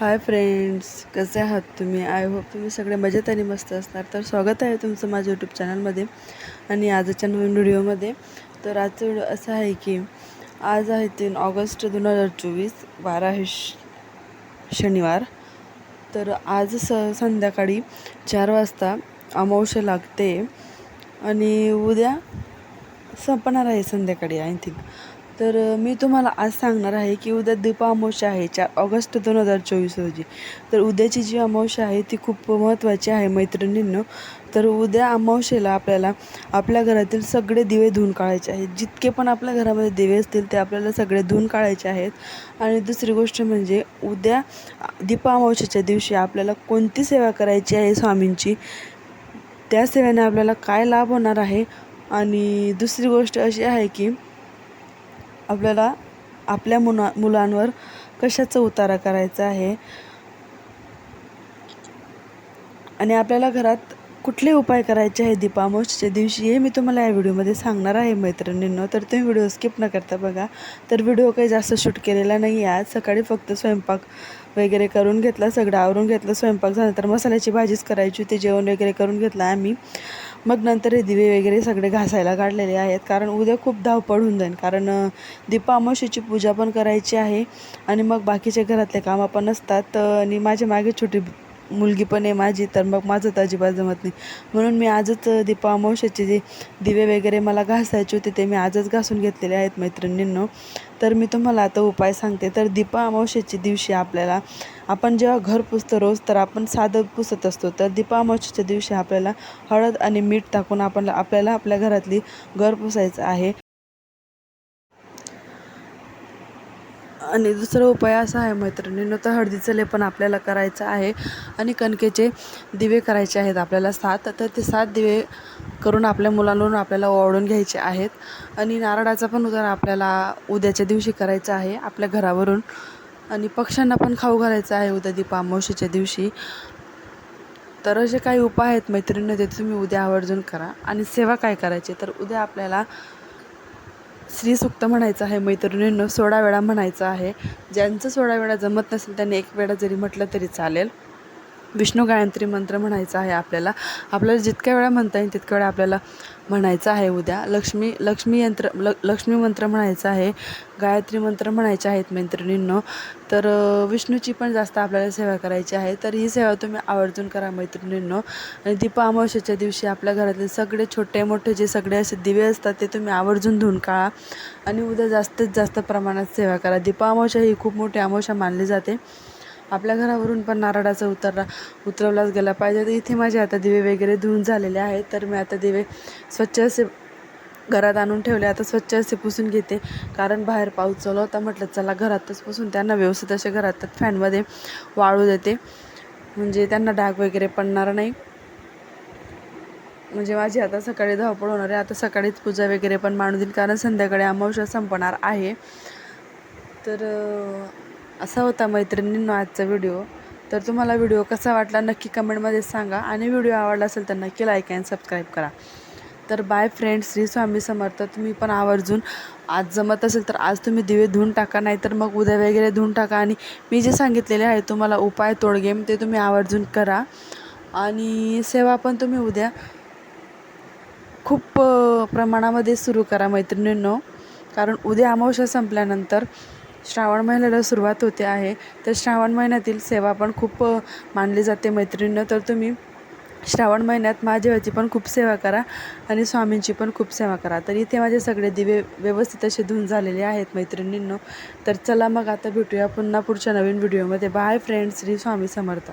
Hi friends कसे आहात तुम्ही? आय होप तुम्ही सगळे मजेत आणि मस्त असणार. तर स्वागत आहे तुमचं माझ्या यूट्यूब चॅनलमध्ये आणि आजच्या नवीन व्हिडिओमध्ये तर आजचं व्हिडिओ असं आहे की आज आहे तीन ऑगस्ट दोन हजार चोवीस बारा हे श शनिवार. तर आज स संध्याकाळी चार वाजता अमावश्य लागते आणि उद्या संपणार आहे संध्याकाळी आय थिंक तर मी तुम्हाला आज सांगणार आहे की उद्या दीप अमावस्या आहे चार ऑगस्ट दोन हजार चोवीस रोजी. तर उद्याची जी अमावस्या आहे ती खूप महत्त्वाची आहे मैत्रिणींनो. तर उद्या अमावस्येला आपल्याला आपल्या घरातील सगळे दिवे धुवून काढायचे आहेत. जितके पण आपल्या घरामध्ये दिवे असतील ते आपल्याला सगळे धुवून काढायचे आहेत. आणि दुसरी गोष्ट म्हणजे उद्या दीप अमावस्येच्या दिवशी आपल्याला कोणती सेवा करायची आहे स्वामींची? त्या सेवेने आपल्याला काय लाभ होणार आहे? आणि दुसरी गोष्ट अशी आहे की आपल्याला आपल्या मुना मुलांवर कशाचा उतारा करायचा आहे? आणि आपल्याला घरात कुठले उपाय करायचे आहे दीपामोशच्या दिवशी? हे मी तुम्हाला या व्हिडिओमध्ये सांगणार आहे मैत्रिणींनो. तर तुम्ही व्हिडिओ स्किप न करता बघा. तर व्हिडिओ काही जास्त शूट केलेला नाही आहे आज. सकाळी फक्त स्वयंपाक वगैरे करून घेतला सगळं आवरून घेतलं स्वयंपाक झाला तर मसाल्याची भाजीच करायची होती जेवण वगैरे करून घेतलं आम्ही. मग नंतर हे दिवे वगैरे सगळे घासायला काढलेले आहेत. कारण उद्या खूप धावपळ होऊन जाईल. कारण अ, दीपामावशीची पूजा पण करायची आहे. आणि मग बाकीचे घरातले कामं पण असतात. आणि माझ्या मागे छोटी मुलगी पण आहे माझी तर मग माझं तर अजिबात जमत नाही. म्हणून मी आजच दीपा अमावश्याचे जे दिवे वगैरे मला घासायचे होते ते मी आजच घासून घेतलेले आहेत मैत्रिणींनो. तर मी तुम्हाला आता उपाय सांगते. तर दीपा अमावश्याच्या दिवशी आपल्याला आपण जेव्हा घर पुसतो रोज तर आपण साधं पुसत असतो. तर दीपा अमावश्याच्या दिवशी आपल्याला हळद आणि मीठ टाकून आपण आपल्याला आपल्या घरातली घर पुसायचं आहे. आणि दुसरा उपाय असा आहे मैत्रिणींनो तर हळदीचं लेपन आपल्याला करायचं आहे आणि कणकेचे दिवे करायचे आहेत आपल्याला सात. तर ते सात दिवे करून आपल्या मुलांवरून आपल्याला ओवाळून घ्यायचे आहेत. आणि नारळाचा पण उदार आपल्याला उद्याच्या दिवशी करायचा आहे आपल्या घरावरून. आणि पक्ष्यांना पण खाऊ घालायचं आहे उद्या दीपा दिवशी. तर असे काही उपाय आहेत मैत्रिणींना ते तुम्ही उद्या आवर्जून करा. आणि सेवा काय करायची? तर उद्या आपल्याला श्रीसुक्त म्हणायचं आहे मैत्रिणींनो सोळा वेळा म्हणायचं आहे. ज्यांचं सोळा वेळा जमत नसेल त्यांनी एक वेळा जरी म्हटलं तरी चालेल. विष्णू गायत्री मंत्र म्हणायचा आहे आपल्याला. आपल्याला जितक्या वेळा म्हणता येईल तितक्या वेळा आपल्याला म्हणायचं आहे उद्या. लक्ष्मी लक्ष्मी यंत्र ल लक्ष्मी मंत्र म्हणायचं आहे गायत्री मंत्र म्हणायचे आहेत मैत्रिणींनो. तर विष्णूची पण जास्त आपल्याला सेवा करायची आहे तर ही सेवा तुम्ही आवर्जून करा मैत्रिणींनो. आणि दीपा अमावस्येच्या दिवशी आपल्या घरातले सगळे छोटे मोठे जे सगळे असे दिवे असतात ते तुम्ही आवर्जून धुवून काढा आणि उद्या जास्तीत जास्त प्रमाणात सेवा करा. दीपा अमावस्या ही खूप मोठी अमावस्या मानली जाते. आपल्या घरावरून पण नारळाचा उतरला उतरवलाच गेला पाहिजे. तर इथे माझे आता दिवे वगैरे धुवून झालेले आहेत. तर मी आता दिवे स्वच्छ असे घरात आणून ठेवले. आता स्वच्छ असे पुसून घेते. कारण बाहेर पाऊस चालू होता म्हटलं चला घरातच पुसून त्यांना व्यवस्थित असे घरात फॅनमध्ये वाळू देते. म्हणजे त्यांना डाग वगैरे पडणार नाही. म्हणजे माझी आता सकाळी धावपळ होणार आहे. आता सकाळीच पूजा वगैरे पण मांडू देईल कारण संध्याकाळी अमावस्या संपणार आहे. तर असा होता मैत्रिणींनो आजचा व्हिडिओ तर तुम्हाला व्हिडिओ कसा वाटला नक्की कमेंटमध्ये सांगा. आणि व्हिडिओ आवडला असेल तर नक्की लाईक अँड सबस्क्राईब करा. तर बाय फ्रेंड्स श्री स्वामी समर्थ. तुम्ही पण आवर्जून आज जमत असेल तर आज तुम्ही दिवे धुवून टाका नाही तर मग उद्या वगैरे धुवून टाका. आणि मी जे सांगितलेले आहे तुम्हाला उपाय तोडगेम ते तुम्ही आवर्जून करा. आणि सेवा पण तुम्ही उद्या खूप प्रमाणामध्ये सुरू करा मैत्रिणींनो. कारण उद्या अमावस्या संपल्यानंतर श्रावण महिन्याला सुरुवात होते आहे. तर श्रावण महिन्यातील सेवा पण खूप मानली जाते मैत्रिणीनं. तर तुम्ही श्रावण महिन्यात महादेवाची पण खूप सेवा करा आणि स्वामींची पण खूप सेवा करा. तर इथे माझे सगळे दिवे व्यवस्थित असे धुवून झालेले आहेत मैत्रिणींनो. तर चला मग आता भेटूया पुन्हा पुढच्या नवीन व्हिडिओमध्ये. Bye friends Shri Swami Samarth.